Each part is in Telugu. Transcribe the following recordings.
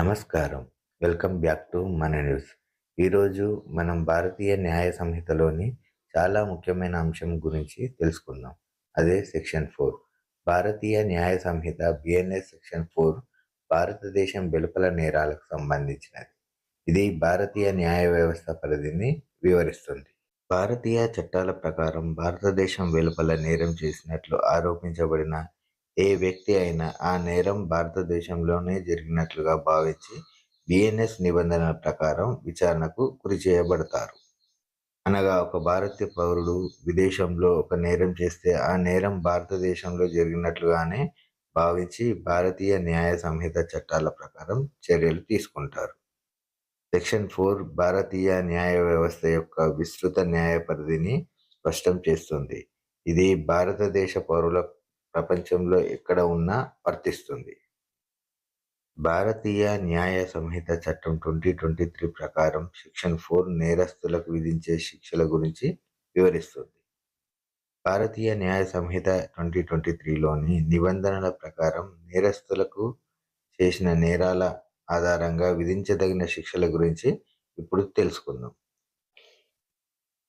నమస్కారం. వెల్కమ్ బ్యాక్ టు మన న్యూస్. ఈరోజు మనం భారతీయ న్యాయ సంహితలోని చాలా ముఖ్యమైన అంశం గురించి తెలుసుకుందాం. అదే సెక్షన్ ఫోర్. భారతీయ న్యాయ సంహిత బిఎన్ఎస్ సెక్షన్ ఫోర్ భారతదేశం వెలుపల నేరాలకు సంబంధించినది. ఇది భారతీయ న్యాయ వ్యవస్థ పరిధిని వివరిస్తుంది. భారతీయ చట్టాల ప్రకారం భారతదేశం వెలుపల నేరం చేసినట్లు ఆరోపించబడిన ఏ వ్యక్తి అయినా ఆ నేరం భారతదేశంలోనే జరిగినట్లుగా భావించి బిఎన్ఎస్ నిబంధనల ప్రకారం విచారణకు గురి చేయబడతారు. అనగా ఒక భారతీయ పౌరుడు విదేశంలో ఒక నేరం చేస్తే ఆ నేరం భారతదేశంలో జరిగినట్లుగానే భావించి భారతీయ న్యాయ సంహిత చట్టాల ప్రకారం చర్యలు తీసుకుంటారు. సెక్షన్ ఫోర్ భారతీయ న్యాయ వ్యవస్థ యొక్క విస్తృత న్యాయ పరిధిని స్పష్టం చేస్తుంది. ఇది భారతదేశ పౌరుల ప్రపంచంలో ఎక్కడ ఉన్నా వర్తిస్తుంది. భారతీయ న్యాయ సంహిత చట్టం ట్వంటీ ట్వంటీ త్రీ ప్రకారం సెక్షన్ ఫోర్ నేరస్తులకు విధించే శిక్షల గురించి వివరిస్తుంది. భారతీయ న్యాయ సంహిత ట్వంటీ ట్వంటీ త్రీలోని నిబంధనల ప్రకారం నేరస్తులకు చేసిన నేరాల ఆధారంగా విధించదగిన శిక్షల గురించి ఇప్పుడు తెలుసుకుందాం.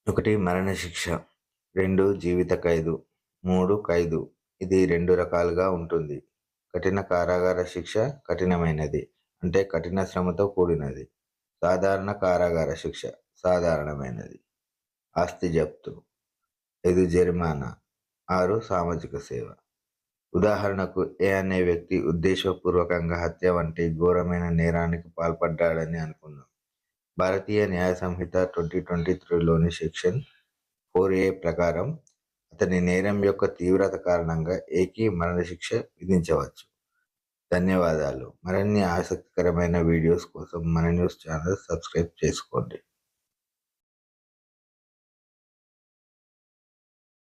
ఒకటి మరణశిక్ష. రెండు జీవిత ఖైదు. మూడు ఖైదు. ఇది రెండు రకాలుగా ఉంటుంది. కఠిన కారాగార శిక్ష కఠినమైనది అంటే కఠిన శ్రమతో కూడినది. సాధారణ కారాగార శిక్ష సాధారణమైనది. ఆస్తి జప్తు ఐదు జరిమానా ఆరు సామాజిక సేవ. ఉదాహరణకు ఏ అనే వ్యక్తి ఉద్దేశపూర్వకంగా హత్య వంటి ఘోరమైన నేరానికి పాల్పడ్డాడని అనుకుందాం. భారతీయ న్యాయ సంహిత ట్వంటీ ట్వంటీ త్రీలోని సెక్షన్ ఫోర్ ఏ ప్రకారం అతని నేరం యొక్క తీవ్రత కారణంగా ఏకీ మరణశిక్ష విధించవచ్చు. ధన్యవాదాలు. మరిన్ని ఆసక్తికరమైన వీడియోస్ కోసం మన న్యూస్ ఛానల్ సబ్స్క్రైబ్ చేసుకోండి.